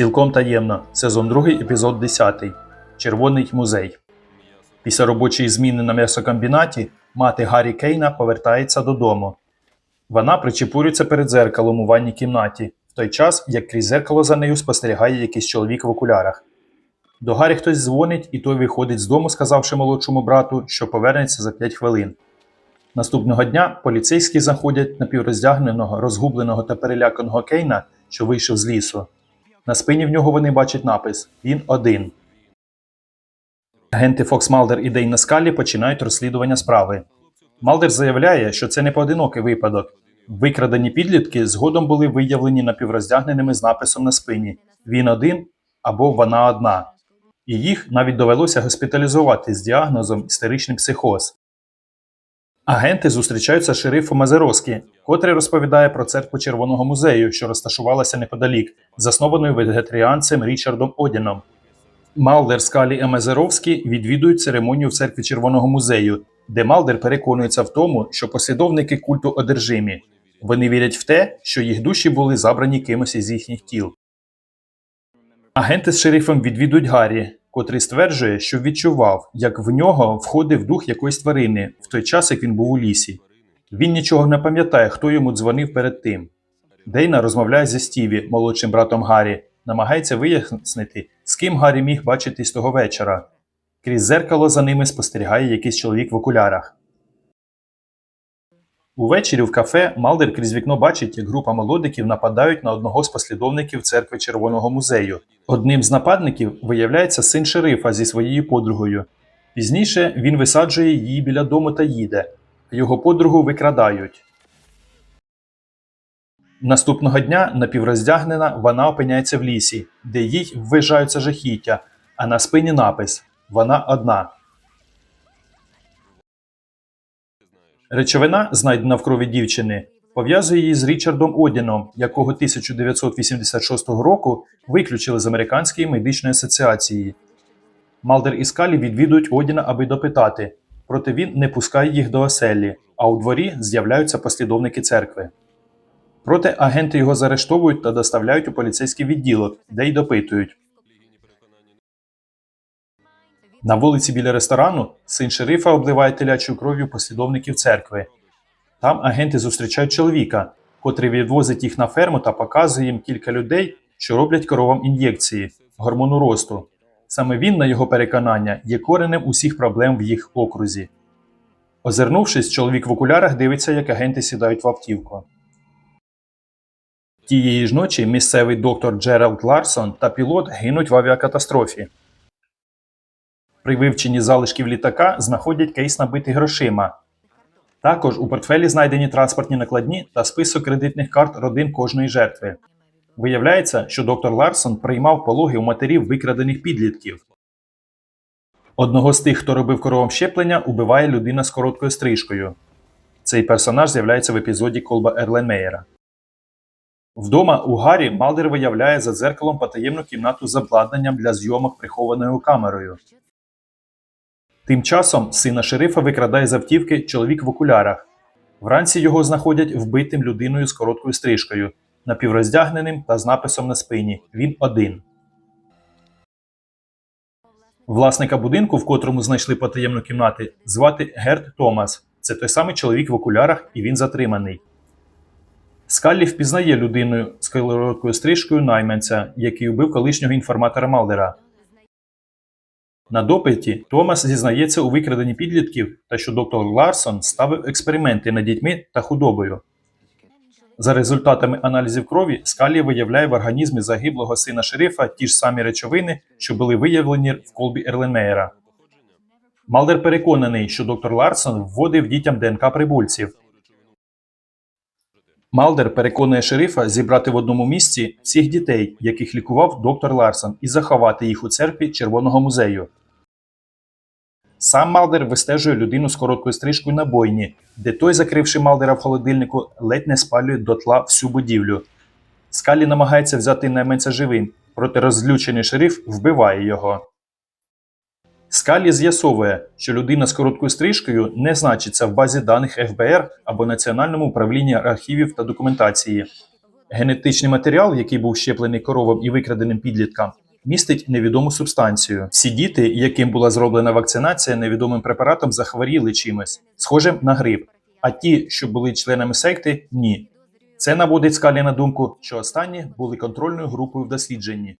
Цілком таємно. Сезон 2, епізод 10. Червоний музей. Після робочої зміни на м'ясокомбінаті мати Гаррі Кейна повертається додому. Вона причепурюється перед дзеркалом у ванній кімнаті, в той час, як крізь зеркало за нею спостерігає якийсь чоловік в окулярах. До Гаррі хтось дзвонить, і той виходить з дому, сказавши молодшому брату, що повернеться за 5 хвилин. Наступного дня поліцейські заходять напівроздягненого, розгубленого та переляканого Кейна, що вийшов з лісу. На спині в нього вони бачать напис Він один. Агенти Фокс Малдер і Дейна Скалі починають розслідування справи. Малдер заявляє, що це не поодинокий випадок. Викрадені підлітки згодом були виявлені напівроздягненими з написом на спині Він один або вона одна. І їх навіть довелося госпіталізувати з діагнозом істеричний психоз. Агенти зустрічаються з шерифом Мазероскі, котрий розповідає про церкву Червоного музею, що розташувалася неподалік, заснованою вегетаріанцем Річардом Одіном. Малдер, Скалі Мазеровські відвідують церемонію в церкві Червоного музею, де Малдер переконується в тому, що послідовники культу одержимі. Вони вірять в те, що їх душі були забрані кимось із їхніх тіл. Агенти з шерифом відвідують Гаррі, котрий стверджує, що відчував, як в нього входив дух якоїсь тварини в той час, як він був у лісі. Він нічого не пам'ятає, хто йому дзвонив перед тим. Дейна розмовляє зі Стіві, молодшим братом Гаррі, намагається вияснити, з ким Гаррі міг бачитись того вечора. Крізь зеркало за ними спостерігає якийсь чоловік в окулярах. Увечері в кафе Малдер крізь вікно бачить, як група молодиків нападають на одного з послідовників церкви Червоного музею. Одним з нападників виявляється син шерифа зі своєю подругою. Пізніше він висаджує її біля дому та їде. Його подругу викрадають. Наступного дня напівроздягнена вона опиняється в лісі, де їй ввижаються жахіття, а на спині напис Вона одна. Речовина, знайдена в крові дівчини, пов'язує її з Річардом Одіном, якого 1986 року виключили з Американської медичної асоціації. Малдер і Скалі відвідують Одіна, аби допитати, проте він не пускає їх до оселі, а у дворі з'являються послідовники церкви. Проте агенти його заарештовують та доставляють у поліцейський відділок, де й допитують. На вулиці біля ресторану син шерифа обливає телячою кров'ю послідовників церкви. Там агенти зустрічають чоловіка, котрий відвозить їх на ферму та показує їм кілька людей, що роблять коровам ін'єкції гормону росту. Саме він, на його переконання, є коренем усіх проблем в їх окрузі. Озирнувшись, чоловік в окулярах дивиться, як агенти сідають в автівку. Тієї ж ночі місцевий доктор Джеральд Ларсон та пілот гинуть в авіакатастрофі. При вивченні залишків літака знаходять кейс набитий грошима. Також у портфелі знайдені транспортні накладні та список кредитних карт родин кожної жертви. Виявляється, що доктор Ларсон приймав пологи у матерів викрадених підлітків. Одного з тих, хто робив коровам щеплення, убиває людина з короткою стрижкою. Цей персонаж з'являється в епізоді Колба Ерленмеєра. Вдома у Гаррі Малдер виявляє за дзеркалом потаємну кімнату з обладнанням для зйомок прихованою камерою. Тим часом сина шерифа викрадає з автівки чоловік в окулярах. Вранці його знаходять вбитим людиною з короткою стрижкою, напівроздягненим та з написом на спині Він один. Власника будинку, в котрому знайшли потаємну кімнати, звати Герт Томас. Це той самий чоловік в окулярах, і він затриманий. Скаллі впізнає людиною з короткою стрижкою найманця, який убив колишнього інформатора Малдера. На допиті Томас зізнається у викраденні підлітків та що доктор Ларсон ставив експерименти над дітьми та худобою. За результатами аналізів крові Скалі виявляє в організмі загиблого сина шерифа ті ж самі речовини, що були виявлені в колбі Ерленмеєра. Малдер переконаний, що доктор Ларсон вводив дітям ДНК прибульців. Малдер переконує шерифа зібрати в одному місці всіх дітей, яких лікував доктор Ларсон, і заховати їх у церкві Червоного музею. Сам Малдер вистежує людину з короткою стрижкою на бойні, де той, закривши Малдера в холодильнику, ледь не спалює дотла всю будівлю. Скалі намагається взяти найменця живим, проте розлючений шериф вбиває його. Скалі з'ясовує, що людина з короткою стрижкою не значиться в базі даних ФБР або Національному управлінні архівів та документації. Генетичний матеріал, який був щеплений коровам і викраденим підліткам, містить невідому субстанцію. Всі діти, яким була зроблена вакцинація невідомим препаратом, захворіли чимось, схожим на грип. А ті, що були членами секти, ні. Це наводить скалі на думку, що останні були контрольною групою в дослідженні.